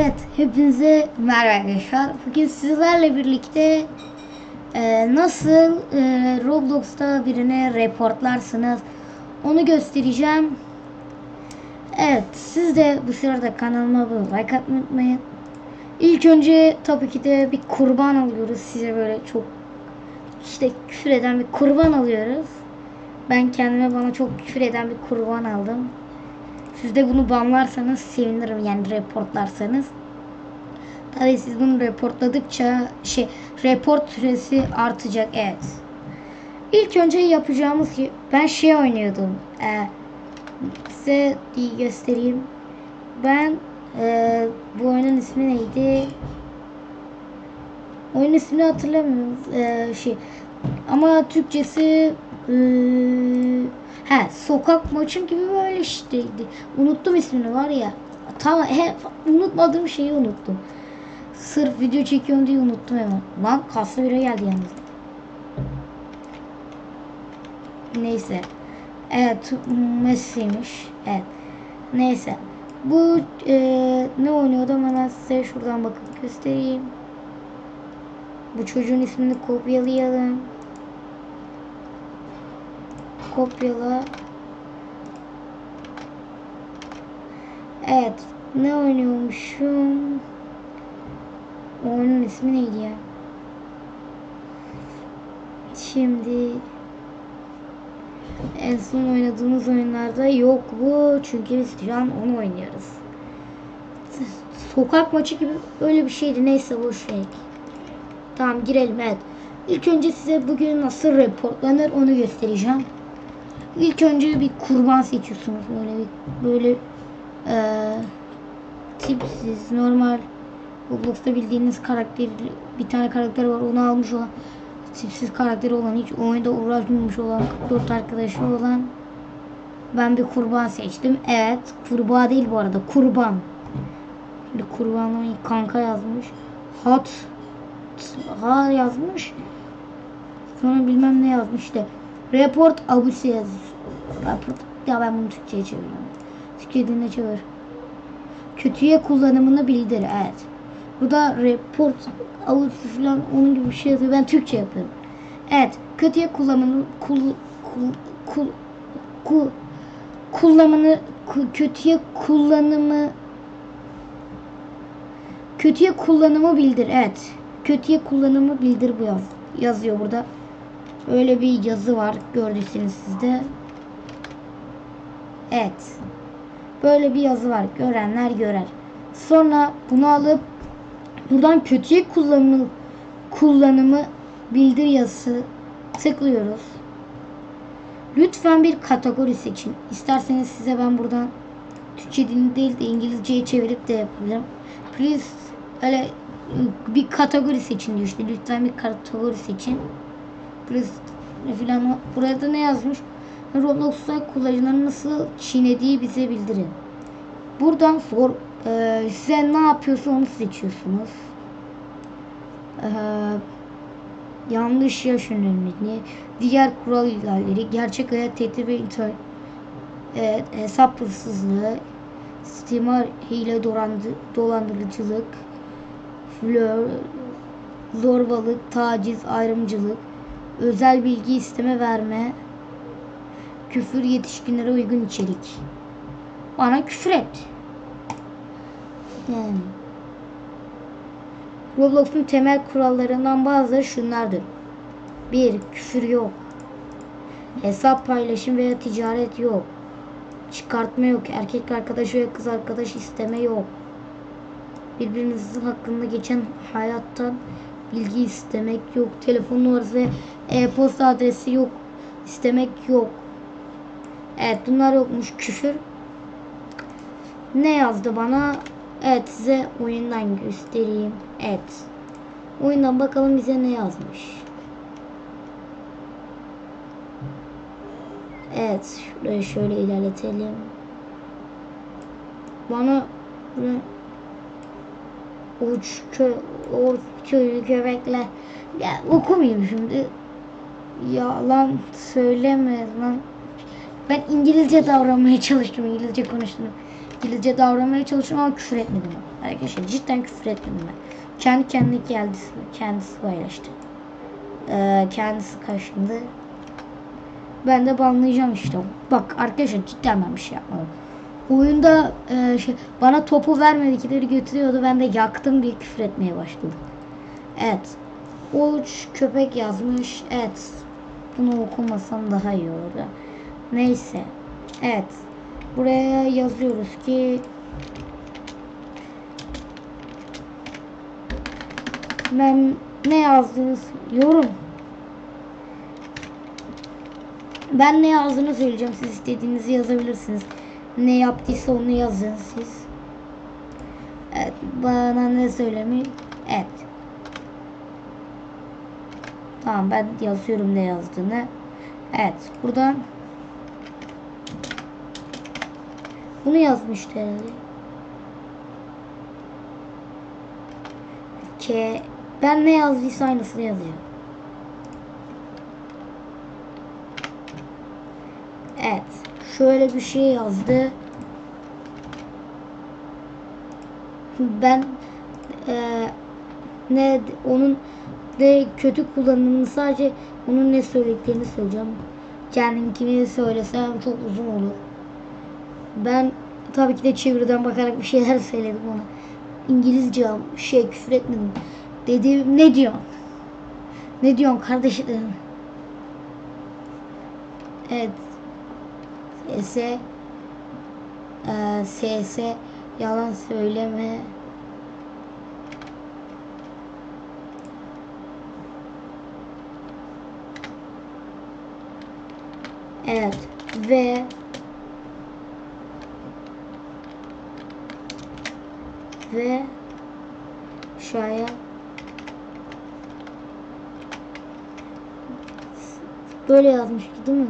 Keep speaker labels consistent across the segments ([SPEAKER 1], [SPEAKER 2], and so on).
[SPEAKER 1] Evet, hepinize merhaba arkadaşlar. Bugün sizlerle birlikte e, nasıl e, Roblox'ta birine reportlarsınız onu göstereceğim. Evet, siz de bu sırada kanalıma abone like atmayı unutmayın. İlk önce tabii ki de bir kurban alıyoruz. Size böyle çok işte küfür eden bir kurban alıyoruz. Ben kendime bana çok küfür eden bir kurban aldım. Siz de bunu banlarsanız sevinirim yani reportlarsanız. Tabii siz bunu reportladıkça şey report süresi artacak evet. İlk önce yapacağımız ben şey oynuyordum. Ee, size göstereyim. Ben ee, bu oyunun ismi neydi? Oyun ismini hatırlamıyorum. Ee, şey ama Türkçesi ee, he sokak maçım gibi böyle işteydi. Unuttum ismini var ya. Tamam he, unutmadığım şeyi unuttum. Sırf video çekiyorum diye unuttum hemen. Lan kaslı biri geldi yalnız. Neyse. Evet Messi'ymiş. Evet. Neyse. Bu e, ne oynuyordu hemen size şuradan bakıp göstereyim. Bu çocuğun ismini kopyalayalım. Kopyala. Evet. Ne oynuyormuşum? Oyunun ismi neydi ya? Şimdi en son oynadığımız oyunlarda yok bu. Çünkü biz şu an onu oynuyoruz. Sokak maçı gibi öyle bir şeydi. Neyse boş ver. Tamam girelim evet. İlk önce size bugün nasıl reportlanır onu göstereceğim. İlk önce bir kurban seçiyorsunuz. Böyle bir böyle eee tipsiz normal Roblox'ta bildiğiniz karakter bir tane karakter var onu almış olan tipsiz karakteri olan hiç oyunda uğraşmamış olan 44 arkadaşı olan ben bir kurban seçtim. Evet kurbağa değil bu arada kurban. Şimdi kurbanın kanka yazmış. Hot ha yazmış. Sonra bilmem ne yazmış işte. Report abuse yazmış. Ya ben bunu Türkçe'ye çeviriyorum. Türkçe diline çevir. Kötüye kullanımını bildir. Evet. Burada report avucu falan onun gibi bir şey yazıyor. Ben Türkçe yapıyorum. Evet. Kötüye kullanımını kul, kul, kul, kul, kullanımını ku- kötüye kullanımı kötüye kullanımı bildir. Evet. Kötüye kullanımı bildir bu yaz. Yazıyor burada. Öyle bir yazı var. Gördüyseniz sizde. Evet. Böyle bir yazı var. Görenler görer. Sonra bunu alıp buradan kötüye kullanımı kullanımı bildir yazısı tıklıyoruz. Lütfen bir kategori seçin. İsterseniz size ben buradan Türkçe dilini değil de İngilizceye çevirip de yapabilirim. Please öyle bir kategori seçin diyor işte. Lütfen bir kategori seçin. Please filan burada ne yazmış? Roblox'ta kullanıcıların nasıl çiğnediği bize bildirin. Buradan sor e, size ne yapıyorsa onu seçiyorsunuz. E, yanlış yaş önemli. Diğer kural ihlalleri, gerçek hayat tehdit ve intihar, e, hesap hırsızlığı, istimar, hile, dolandı, dolandırıcılık, flör, zorbalık, taciz, ayrımcılık, özel bilgi isteme verme, küfür yetişkinlere uygun içerik. Bana küfür et. Yani. Roblox'un temel kurallarından bazıları şunlardır. 1. Küfür yok. Hesap paylaşım veya ticaret yok. Çıkartma yok. Erkek arkadaş veya kız arkadaş isteme yok. Birbirinizin hakkında geçen hayattan bilgi istemek yok. Telefon numarası ve e-posta adresi yok. İstemek yok. Evet bunlar yokmuş. Küfür. Ne yazdı bana? Evet size oyundan göstereyim. Evet. Oyundan bakalım bize ne yazmış. Evet. Şurayı şöyle ilerletelim. Bana uç kö or köylü köpekler ya okumayayım şimdi yalan söyleme lan ben İngilizce davranmaya çalıştım İngilizce konuştum yetkilice davranmaya çalışıyorum ama küfür etmedim ben. Arkadaşlar cidden küfür etmedim ben. Kendi kendine kendisi, kendisi paylaştı. Ee, kendisi kaşındı. Ben de banlayacağım işte. Bak arkadaşlar cidden ben bir şey yapmadım. Oyunda e, şey, bana topu vermedikileri götürüyordu. Ben de yaktım diye küfür etmeye başladım. Evet. Uç köpek yazmış. Evet. Bunu okumasam daha iyi olurdu. Neyse. Evet. Buraya yazıyoruz ki ben ne yazdınız yorum. Ben ne yazdığını söyleyeceğim. Siz istediğinizi yazabilirsiniz. Ne yaptıysa onu yazın siz. Evet. Bana ne söylemiş? Evet. Tamam ben yazıyorum ne yazdığını. Evet. Buradan bunu yazmıştı herhalde. K ben ne yazdıysa aynısını yazıyor. Evet. Şöyle bir şey yazdı. Ben eee, ne onun ne kötü kullanımını sadece onun ne söylediklerini söyleyeceğim. Kendimkini söylesem çok uzun olur. Ben tabii ki de çeviriden bakarak bir şeyler söyledim ona. İngilizce şey küfür etmedim. Dedim ne diyorsun? Ne diyorsun kardeşim dedim. Evet. SS e, SS yalan söyleme Evet ve ve aşağıya böyle yazmıştı değil mi?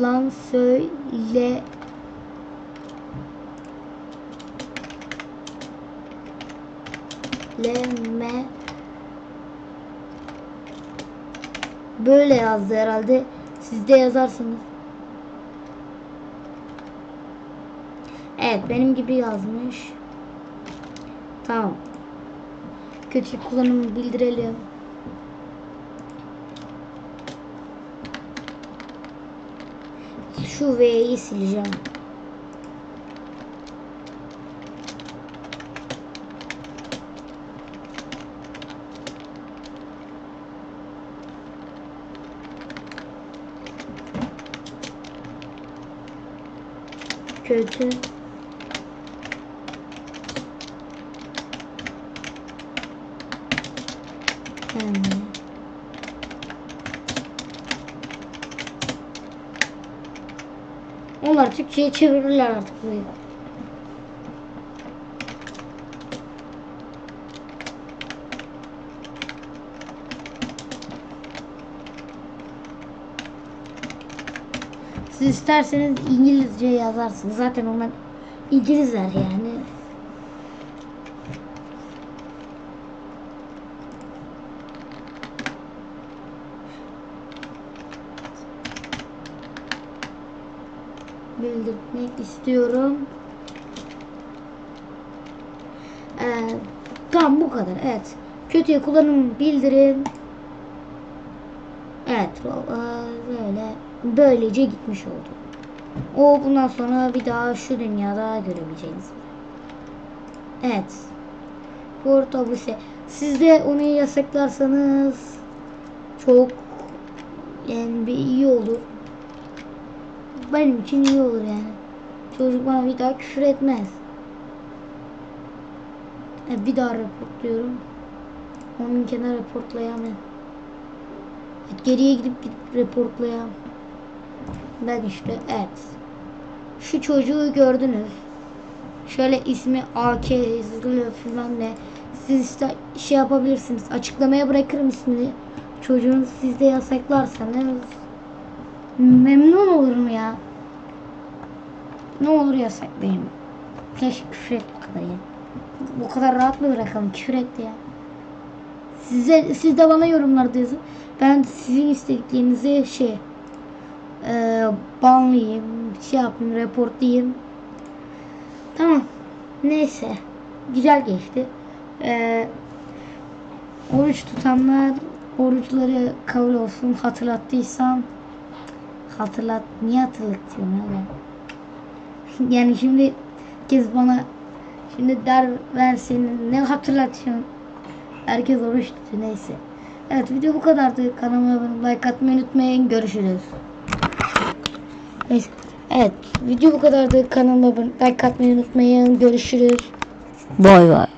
[SPEAKER 1] Lan söyle leme böyle yazdı herhalde. Siz de yazarsınız. Evet benim gibi yazmış. Tamam. Kötü kullanımı bildirelim. Şu V'yi sileceğim. Kötü. Yani. Onlar Türkçe'ye çevirirler artık burayı. Siz isterseniz İngilizce yazarsınız. Zaten onlar İngilizler yani. Bildirmek istiyorum. Ee, tamam bu kadar. Evet. Kötüye kullanım bildirin. Evet. Böyle. Böylece gitmiş oldu. O bundan sonra bir daha şu dünyada görebileceğiniz. Evet. Portabuse. Siz de onu yasaklarsanız çok yani bir iyi olur benim için iyi olur yani. Çocuk bana bir daha küfür etmez. E, bir daha reportluyorum. Onun kenara reportlayamam. Evet, geriye gidip gidip reportlayamam. Ben işte evet. Şu çocuğu gördünüz. Şöyle ismi AK yazılıyor falan ne. Siz işte şey yapabilirsiniz. Açıklamaya bırakırım ismini. Çocuğun siz de yasaklarsanız Memnun olurum ya. Ne olur yasaklayın. Keşke küfür et bu kadar ya. Bu kadar rahat mı bırakalım? Küfür etti ya. Size, siz de bana yorumlarda yazın. Ben sizin istediklerinizi şey e, banlayayım, şey yapayım, reportlayayım. Tamam. Neyse. Güzel geçti. Ee, oruç tutanlar oruçları kabul olsun. Hatırlattıysam hatırlat. Niye hatırlatıyorum ya ben? Yani şimdi herkes bana şimdi der versin ne hatırlatıyorsun? Herkes oruç tutuyor neyse. Evet video bu kadardı. Kanalıma abone like atmayı unutmayın. Görüşürüz. Neyse. Evet video bu kadardı. Kanalıma abone like atmayı unutmayın. Görüşürüz. Bay bay.